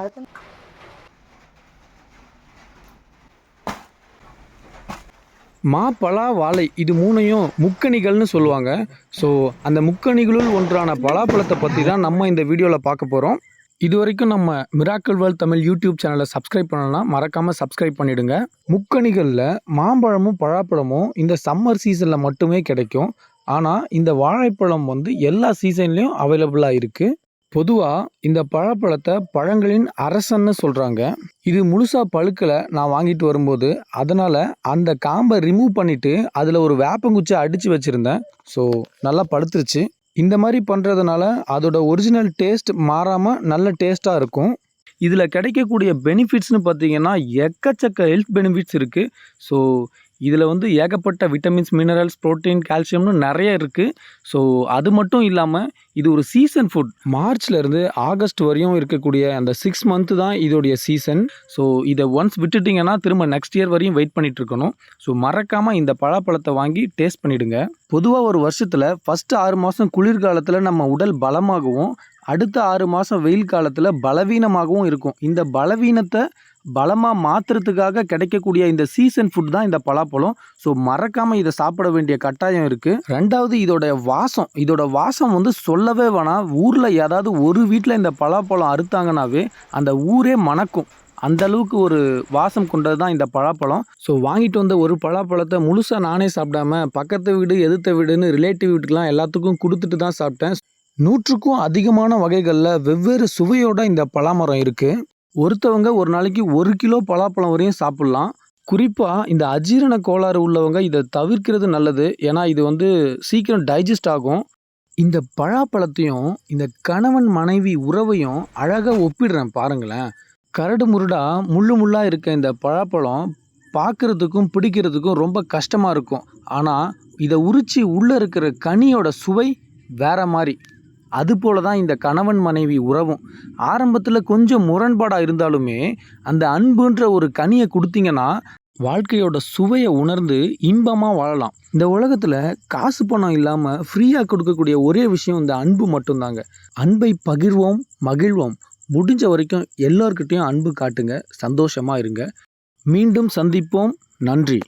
அடுத்து மாப்பலா வாழை இது மூணையும் முக்கணிகள்னு சொல்லுவாங்க. ஸோ அந்த முக்கணிகளுள் ஒன்றான பலாப்பழத்தை பற்றி தான் நம்ம இந்த வீடியோவில் பார்க்க போகிறோம் இது வரைக்கும் நம்ம மிராக்கல் வேர்ல்ட் தமிழ் யூடியூப் சேனலை சப்ஸ்கிரைப் பண்ணலன்னா மறக்காமல் சப்ஸ்கிரைப் பண்ணிவிடுங்க முக்கணிகளில் மாம்பழமும் பழாப்பழமும் இந்த சம்மர் சீசனில் மட்டுமே கிடைக்கும். ஆனால் இந்த வாழைப்பழம் வந்து எல்லா சீசன்லேயும் அவைலபிளாக இருக்குது பொதுவாக இந்த பழப்பழத்தை பழங்களின் அரசன்னு சொல்கிறாங்க இது முழுசாக பழுக்கலை நான் வாங்கிட்டு வரும்போது. அதனால் அந்த காம்பை ரிமூவ் பண்ணிவிட்டு அதில் ஒரு வேப்பங்குச்சி அடித்து வச்சுருந்தேன். ஸோ நல்லா பழுத்துருச்சு. இந்த மாதிரி பண்ணுறதுனால அதோட ஒரிஜினல் டேஸ்ட் மாறாமல் நல்ல டேஸ்ட்டாக இருக்கும். இதில் கிடைக்கக்கூடிய பெனிஃபிட்ஸ்னு பார்த்தீங்கன்னா எக்கச்சக்க ஹெல்த் பெனிஃபிட்ஸ் இருக்குது ஸோ இதில் வந்து ஏகப்பட்ட விட்டமின்ஸ் மினரல்ஸ் புரோட்டீன் கால்சியம்னு நிறைய இருக்குது ஸோ அது மட்டும் இல்லாமல் இது ஒரு சீசன் ஃபுட் மார்ச்லேருந்து ஆகஸ்ட் வரையும் இருக்கக்கூடிய அந்த சிக்ஸ் மந்த்து தான் இதோடைய சீசன் ஸோ இதை ஒன்ஸ் விட்டுட்டிங்கன்னா திரும்ப நெக்ஸ்ட் இயர் வரையும் வெயிட் பண்ணிகிட்டு இருக்கணும். ஸோ மறக்காமல் இந்த பழப்பழத்தை வாங்கி டேஸ்ட் பண்ணிவிடுங்க பொதுவாக ஒரு வருஷத்தில் ஃபஸ்ட்டு ஆறு மாதம் குளிர்காலத்தில் நம்ம உடல் பலமாகவும் அடுத்த ஆறு மாதம் வெயில் காலத்தில் பலவீனமாகவும் இருக்கும். இந்த பலவீனத்தை பலமாக மாற்றுறதுக்காக கிடைக்கக்கூடிய இந்த சீசன் ஃபுட் தான் இந்த பலாப்பழம். ஸோ மறக்காமல் இதை சாப்பிட வேண்டிய கட்டாயம் இருக்குது ரெண்டாவது இதோட வாசம். இதோட வாசம் வந்து சொல்லவே வேணாம். ஊரில் ஏதாவது ஒரு வீட்டில் இந்த பலாப்பழம் அறுத்தாங்கனாவே அந்த ஊரே மணக்கும். அந்த அளவுக்கு ஒரு வாசம் கொண்டது தான் இந்த பலாப்பழம். ஸோ வாங்கிட்டு வந்த ஒரு பலாப்பழத்தை முழுசாக நானே சாப்பிடாம பக்கத்து வீடு எதிர்த்த வீடுன்னு ரிலேட்டிவ் வீட்டுக்கெலாம் எல்லாத்துக்கும் கொடுத்துட்டு தான் சாப்பிட்டேன். நூற்றுக்கும் அதிகமான வகைகளில் வெவ்வேறு சுவையோட இந்த பலாமரம் இருக்குது ஒருத்தவங்க ஒரு நாளைக்கு ஒரு கிலோ பலாப்பழம் வரையும் சாப்பிட்லாம். குறிப்பாக இந்த அஜீரண கோளாறு உள்ளவங்க இதை தவிர்க்கிறது நல்லது. ஏன்னா இது வந்து சீக்கிரம் டைஜஸ்ட் ஆகும். இந்த பழாப்பழத்தையும் இந்த கணவன் மனைவி உறவையும் அழகாக ஒப்பிடுறேன் பாருங்களேன். கரடு முருடாக முள்ளு முள்ளாக இருக்க இந்த பழாப்பழம் பார்க்குறதுக்கும் பிடிக்கிறதுக்கும் ரொம்ப கஷ்டமாக இருக்கும். ஆனால் இதை உரித்து உள்ளே இருக்கிற கனியோட சுவை வேற மாதிரி. அதுபோல தான் இந்த கணவன் மனைவி உறவும். ஆரம்பத்தில் கொஞ்சம் முரண்பாடாக இருந்தாலுமே அந்த அன்புன்ற ஒரு கனியை கொடுத்தீங்கன்னா வாழ்க்கையோட சுவையை உணர்ந்து இன்பமாக வாழலாம். இந்த உலகத்தில் காசு பணம் இல்லாமல் ஃப்ரீயாக கொடுக்கக்கூடிய ஒரே விஷயம் இந்த அன்பு மட்டும்தாங்க. அன்பை பகிர்வோம் மகிழ்வோம். முடிஞ்ச வரைக்கும் எல்லோர்கிட்டையும் அன்பு காட்டுங்க. சந்தோஷமாக இருங்க. மீண்டும் சந்திப்போம். நன்றி.